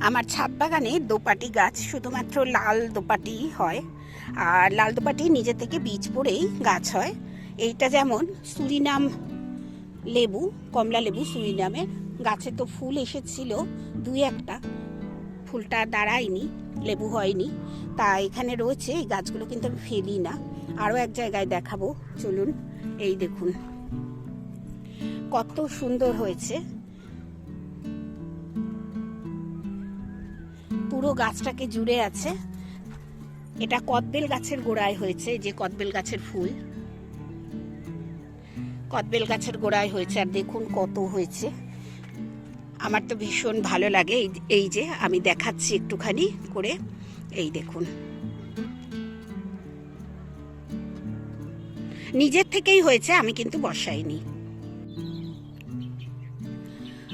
আমার ছাদ বাগানে দোপাটি গাছ শুধুমাত্র লাল দোপাটি হয়। আর লাল দোপাটি নিজে থেকে বীজ পড়েই গাছ হয়। এইটা যেমন সুরিনাম লেবু, কমলা লেবু সুরিনামের গাছে তো ফুল এসেছিল দুই একটা। ফুলটা দাঁড়ায়নি, লেবু হয়নি। তা এখানে রয়েছে, এই গাছগুলো কিন্তু আমি ফেলি না। আরও এক জায়গায় দেখাবো, চলুন, এই দেখুন। কত সুন্দর হয়েছে। পুরো গাছটাকে জুড়ে আছে। এটা কদবেল গাছের গোড়ায় হয়েছে যে কদবেল গাছের ফুল। কদবেল গাছের গোড়ায় হয়েছে, আর দেখুন কত হয়েছে। আমার তো ভীষণ ভালো লাগে এই যে, আমি দেখাচ্ছি একটুখানি করে। এই দেখুন। নিজের থেকেই হয়েছে, আমি কিন্তু বসাইনি।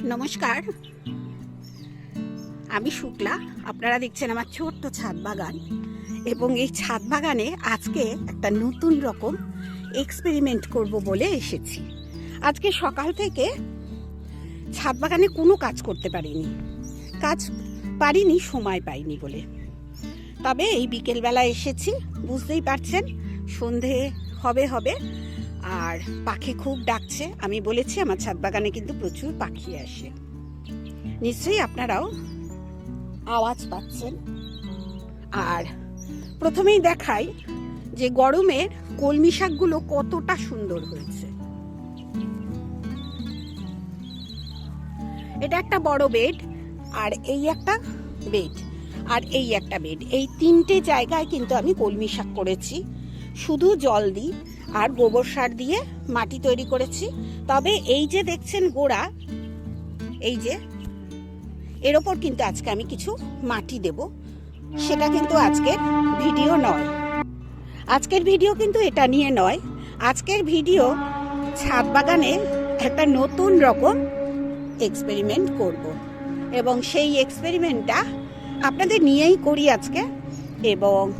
নমস্কার। আমি শুক্লা, আপনারা দেখছেন আমার ছোট্ট ছাদ বাগান। এবং এই ছাদ বাগানে আজকে একটা নতুন রকম এক্সপেরিমেন্ট করব বলে এসেছি। আজকে সকাল থেকে ছাদ বাগানে কোনো কাজ করতে পারিনি। কাজ পারিনি, সময় পাইনি বলে। তবে এই বিকেলবেলা এসেছি, বুঝতেই পারছেন, সন্ধে হবে হবে, আর পাখি খুব ডাকছে। আমি বলেছি, আমার ছাদ বাগানে কিন্তু প্রচুর পাখি আসে। নিশ্চয়ই আপনারাও আওয়াজ পাচ্ছেন। আর প্রথমেই দেখাই যে গরমের কলমি শাকগুলো কতটা সুন্দর হয়েছে। এটা একটা বড় বেড, আর এই একটা বেড, আর এই একটা বেড। এই তিনটে জায়গায় কিন্তু আমি কলমি শাক করেছি। শুধু জল দিই, আর গোবর সার দিয়ে মাটি তৈরি করেছি। তবে এই যে দেখছেন গোড়া, এই যে এর ওপর কিন্তু আজকে আমি কিছু মাটি দেব। সেটা কিন্তু আজকের ভিডিও নয়। আজকের ভিডিও কিন্তু এটা নিয়ে নয়। আজকের ভিডিও ছাদ বাগানে একটা নতুন রকম এক্সপেরিমেন্ট করব। এবং সেই এক্সপেরিমেন্টটা আপনাদের নিয়েই করি আজকে। এবং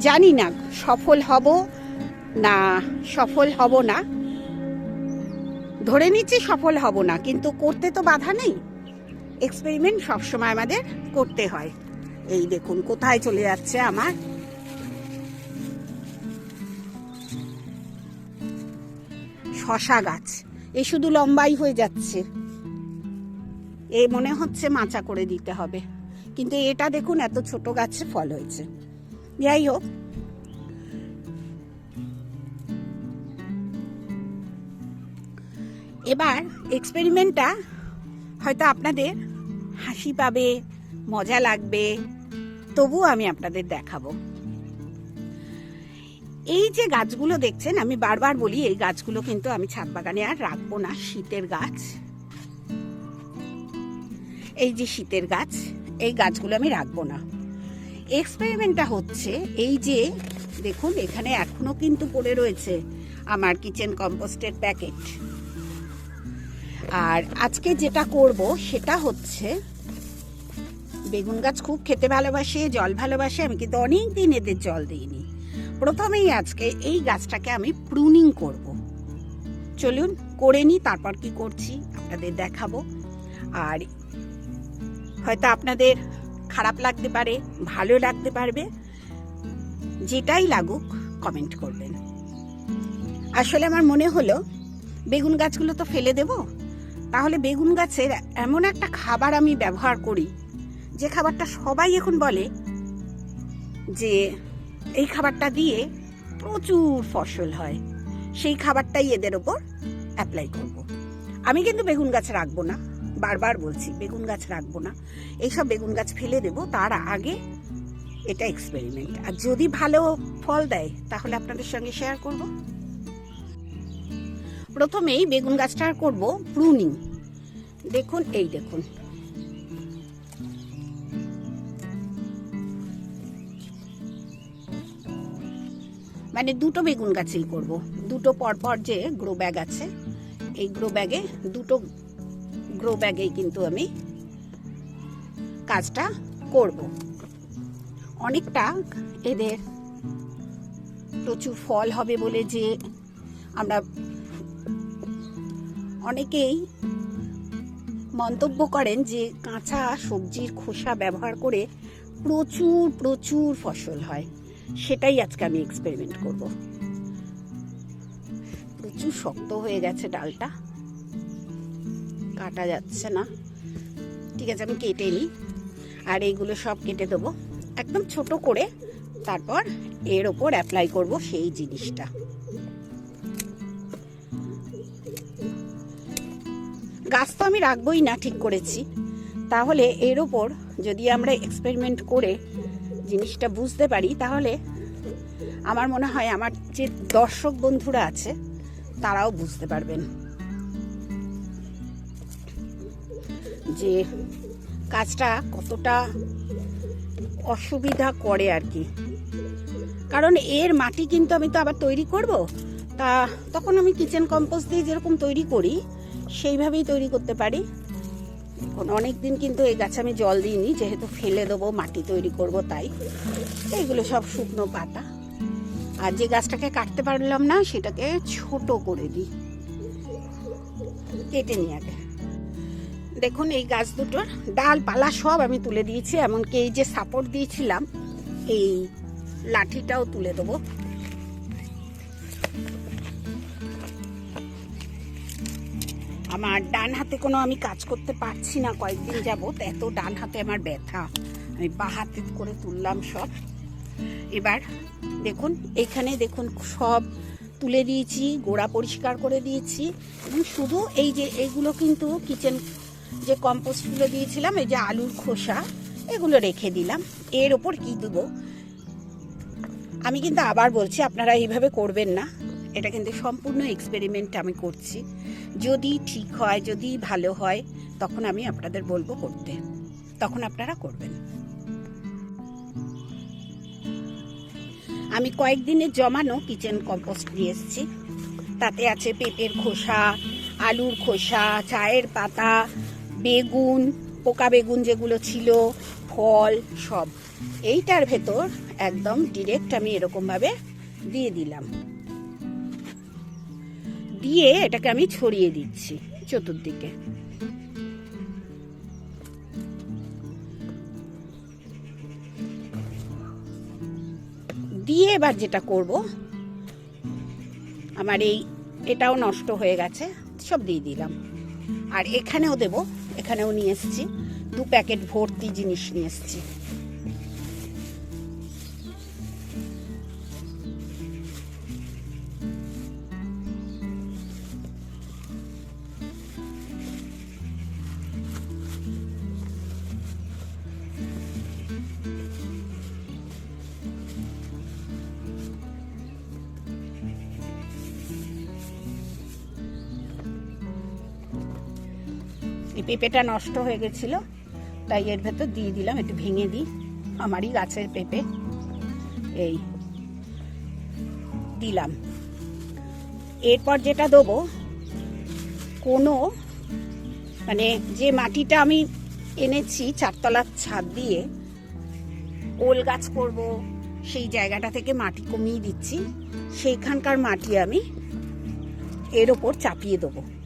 জানি না সফল হব না সফল হব না। ধরে নিচ্ছি সফল হব না, কিন্তু করতে তো বাধা নেই। এক্সপেরিমেন্ট সবসময় আমাদের করতে হয়। এই দেখুন, কোথায় চলে যাচ্ছে আমার। শশা গাছ, এ শুধু লম্বাই হয়ে যাচ্ছে। এ মনে হচ্ছে মাচা করে দিতে হবে। কিন্তু এটা দেখুন, এত ছোট গাছে ফল হয়েছে। যাই হোক। এবার এক্সপেরিমেন্টটা হয়তো আপনাদের হাসি পাবে, মজা লাগবে, তবুও আমি আপনাদের দেখাবো। এই যে গাছগুলো দেখছেন, আমি বারবার বলি এই গাছগুলো কিন্তু আমি ছাদ বাগানে আর রাখব না, শীতের গাছ। এই যে শীতের গাছ, এই গাছগুলো আমি রাখব না। এক্সপেরিমেন্টটা হচ্ছে এই যে, দেখুন, এখানে এখনও কিন্তু পড়ে রয়েছে আমার কিচেন কম্পোস্টের প্যাকেট। আর আজকে যেটা করব সেটা হচ্ছে বেগুন গাছ খুব খেতে ভালোবাসে, জল ভালোবাসে, আমি কিন্তু অনেক দিন এদের জল দিইনি। প্রথমেই আজকে এই গাছটাকে আমি প্রুনিং করব। চলুন করে নিই, তারপর কি করছি আপনাদের দেখাবো। আর হয়তো আপনাদের খারাপ লাগতে পারে, ভালো লাগতে পারবে, যেটাই লাগুক কমেন্ট করবেন। আসলে আমার মনে হলো, বেগুন গাছগুলো তো ফেলে দেব তাহলে বেগুন গাছের এমন একটা খাবার আমি ব্যবহার করি, যে খাবারটা সবাই এখন বলে যে এই খাবারটা দিয়ে প্রচুর ফসল হয়। সেই খাবারটাই এদের ওপর অ্যাপ্লাই করব। আমি কিন্তু বেগুন গাছ রাখব না, বারবার বলছি বেগুন গাছ রাখব না। এইসব বেগুন গাছ ফেলে দেব, তার আগে এটা এক্সপেরিমেন্ট আর যদি ভালো ফল দেয়, তাহলে আপনাদের সঙ্গে শেয়ার করব। প্রথমেই বেগুন গাছটা করব প্রুনিং দেখুন, এই দেখুন। মানে দুটো বেগুন গাছেই করব। দুটো পরপর যে গ্রো ব্যাগ আছে, এই গ্রো ব্যাগে দুটো গ্রো ব্যাগেই কিন্তু আমি কাজটা করব। অনেকটা এদের প্রচুর ফল হবে বলে যে আমরা অনেকেই মন্তব্য করেন যে কাঁচা সবজির খোসা ব্যবহার করে প্রচুর প্রচুর ফসল হয়। সেটাই আজকে আমি এক্সপেরিমেন্ট করব। প্রচুর শক্ত হয়ে গেছে ডালটা। কাটা যাচ্ছে না। ঠিক আছে, আমি কেটে নিই। আর এইগুলো সব কেটে দেবো। একদম ছোট করে তারপর এর ওপর অ্যাপ্লাই করব সেই জিনিসটা। গাছ তো আমি রাখবোই না, ঠিক করেছি। তাহলে এর ওপর যদি আমরা এক্সপেরিমেন্ট করে জিনিসটা বুঝতে পারি, তাহলে আমার মনে হয় আমার যে দর্শক বন্ধুরা আছে, তারাও বুঝতে পারবেন। যে কাজটা কতটা অসুবিধা করে আর কি। কারণ এর মাটি কিন্তু আমি তো আবার তৈরি করব, তা তখন আমি কিচেন কম্পোস্ট দিয়ে যেরকম তৈরি করি সেইভাবেই তৈরি করতে পারি। এখন অনেক দিন কিন্তু এই গাছে আমি জল দিইনি, যেহেতু ফেলে দেবো, মাটি তৈরি করব তাই। এইগুলো সব শুকনো পাতা। আর যে গাছটাকে কাটতে পারলাম না, সেটাকে ছোট করে দিই। কেটে নিই আগে। দেখুন, এই গাছ দুটোর ডালপালা সব আমি তুলে দিয়েছি, এমনকি এই যে সাপোর্ট দিয়েছিলাম, এই লাঠিটাও তুলে দেবো। আমার ডান হাতে কোনো আমি কাজ করতে পারছি না, কয়েকদিন যাবত এত ডান হাতে আমার ব্যথা। আমি বা হাতে করে তুললাম সব। এবার দেখুন, এখানে দেখুন সব তুলে দিয়েছি, গোড়া পরিষ্কার করে দিয়েছি। এবং শুধু এই যে এইগুলো কিন্তু কিচেন যে কম্পোস্টগুলো দিয়েছিলাম, এই যে আলুর খোসা, এগুলো রেখে দিলাম। এর ওপর কি দেবো? আমি কিন্তু আবার বলছি, আপনারা এইভাবে করবেন না। এটা কিন্তু সম্পূর্ণ এক্সপেরিমেন্ট আমি করছি। যদি ঠিক হয়, যদি ভালো হয়, তখন আমি আপনাদের বলব করতে। তখন আপনারা করবেন। আমি কয়েকদিনের জমানো কিচেন কম্পোস্ট নিয়ে এসেছি। তাতে আছে পেঁপের খোসা, আলুর খোসা, চায়ের পাতা, বেগুন, পোকা বেগুন যেগুলো ছিল, ফল, সব। এইটার ভেতর একদম ডিরেক্ট আমি এরকমভাবে দিয়ে দিলাম। দিয়ে এটাকে আমি ছড়িয়ে দিচ্ছি চতুর্দিকে। দিয়ে এবার যেটা করব, আমার এই এটাও নষ্ট হয়ে গেছে, সব দিয়ে দিলাম। আর এখানেও দেব, এখানেও নিয়ে এসেছি, দু প্যাকেট ভর্তি জিনিস নিয়ে এসেছি। এই পেঁপেটা নষ্ট হয়ে গেছিল, তাই এর ভেতর দিয়ে দিলাম, একটু ভেঙে দিই। আমারই গাছের পেঁপে। এই দিলাম। এরপর যেটা দেবো, কোনো মানে যে মাটিটা আমি এনেছি চারতলার ছাদ দিয়ে, ওল গাছ করব, সেই জায়গাটা থেকে মাটি কমিয়ে দিচ্ছি। সেইখানকার মাটি আমি এর ওপর চাপিয়ে দেবো।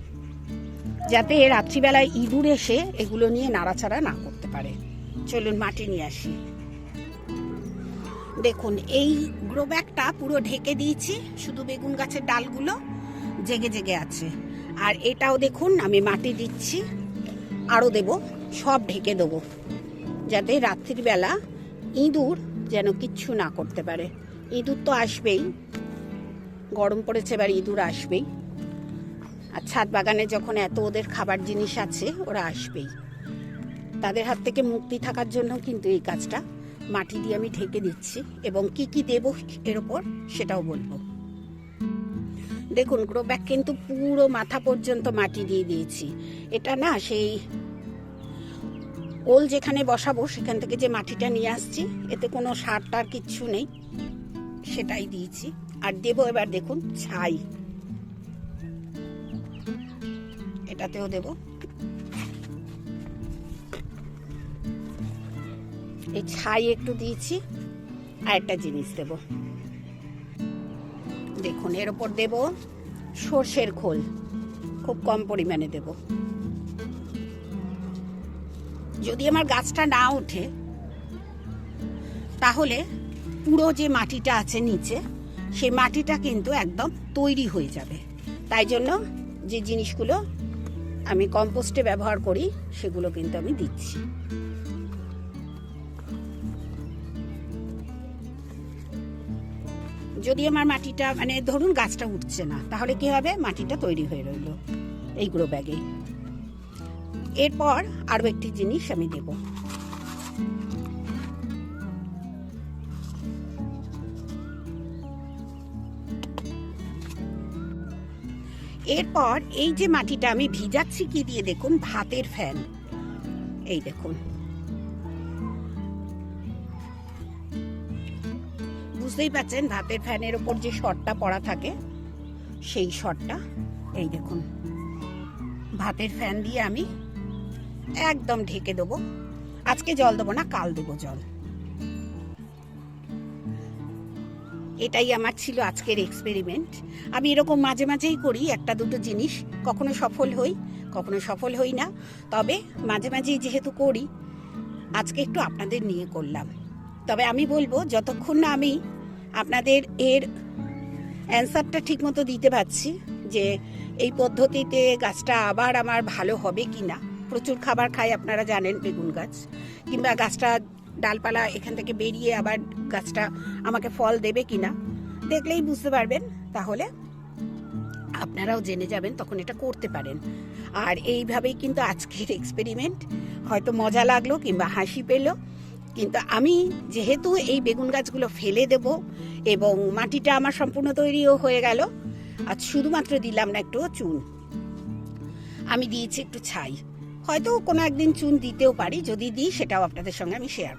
যাতে রাত্রিবেলায় ইঁদুর এসে এগুলো নিয়ে নাড়াচাড়া না করতে পারে। চলুন মাটি নিয়ে আসি। দেখুন, এই গ্রো ব্যাগটা পুরো ঢেকে দিয়েছি, শুধু বেগুন গাছের ডালগুলো জেগে জেগে আছে। আর এটাও দেখুন, আমি মাটি দিচ্ছি, আরও দেব, সব ঢেকে দেবো, যাতে রাত্রিবেলা ইঁদুর যেন কিচ্ছু না করতে পারে। ইঁদুর তো আসবেই, গরম পড়েছে এবার ইঁদুর আসবেই। আর ছাদ বাগানে যখন এত ওদের খাবার জিনিস আছে, ওরা আসবেই। তাদের হাত থেকে মুক্তি থাকার জন্য কিন্তু এই কাজটা মাটি দিয়ে আমি ঢেকে দিচ্ছি এবং কি কি দেব এর ওপর সেটাও বলব। দেখুন গ্রো ব্যাগ কিন্তু পুরো মাথা পর্যন্ত মাটি দিয়ে দিয়েছি। এটা না সেই ওল যেখানে বসাবো, সেখান থেকে যে মাটিটা নিয়ে আসছি, এতে কোনো সার টার কিচ্ছু নেই, সেটাই দিয়েছি। আর দেবো এবার দেখুন, ছাই। এটাতেও দেব। এই ছাই একটু দিয়েছি আর একটা জিনিস দেব। দেখুন, এর ওপর দেব সর্ষের খোল, খুব কম পরিমাণে দেব। যদি আমার গাছটা না ওঠে, তাহলে পুরো যে মাটিটা আছে নিচে সেই মাটিটা কিন্তু একদম তৈরি হয়ে যাবে। তাই জন্য যে জিনিসগুলো আমি কম্পোস্টে ব্যবহার করি, সেগুলো কিন্তু আমি দিচ্ছি। যদি আমার মাটিটা মানে ধরুন গাছটা উঠছে না, তাহলে কি হবে? মাটিটা তৈরি হয়ে রইল এই গ্রো ব্যাগে। এরপর আরও একটি জিনিস আমি দেব। এরপর এই যে মাটিটা আমি ভিজাচ্ছি, কি দিয়ে দেখুন? ভাতের ফ্যান। এই দেখুন। বুঝতেই পাচ্ছেন ভাতের ফ্যানের ওপর যে শটটা পড়া থাকে? সেই শটটা। এই দেখুন। ভাতের ফ্যান দিয়ে আমি একদম ঢেকে দেবো। আজকে জল দেবো না, কাল দেবো জল। এটাই আমার ছিল আজকের এক্সপেরিমেন্ট আমি এরকম মাঝে মাঝেই করি একটা দুটো জিনিস, কখনো সফল হই, কখনো সফল হই না। তবে মাঝে মাঝেই যেহেতু করি, আজকে একটু আপনাদের নিয়ে করলাম। তবে আমি বলব, যতক্ষণ না আমি আপনাদের এর অ্যান্সারটা ঠিকমতো দিতে পারছি যে এই পদ্ধতিতে গাছটা আবার আমার ভালো হবে কি না প্রচুর খাবার খায় আপনারা জানেন বেগুন গাছ, কিংবা গাছটা ডালপালা এখান থেকে বেরিয়ে আবার গাছটা আমাকে ফল দেবে কি না দেখলেই বুঝতে পারবেন। তাহলে আপনারাও জেনে যাবেন তখন এটা করতে পারেন। আর এইভাবেই কিন্তু আজকের এক্সপেরিমেন্ট হয়তো মজা লাগল কিংবা হাসি পেল। কিন্তু আমি যেহেতু এই বেগুন গাছগুলো ফেলে দেব এবং মাটিটা আমার সম্পূর্ণ তৈরিও হয়ে গেল আর শুধুমাত্র দিলাম না একটু চুন। আমি দিয়েছি একটু ছাই। হয়তো কোনো একদিন চুন দিতেও পারি, যদি দিই সেটাও আপনাদের সঙ্গে আমি শেয়ার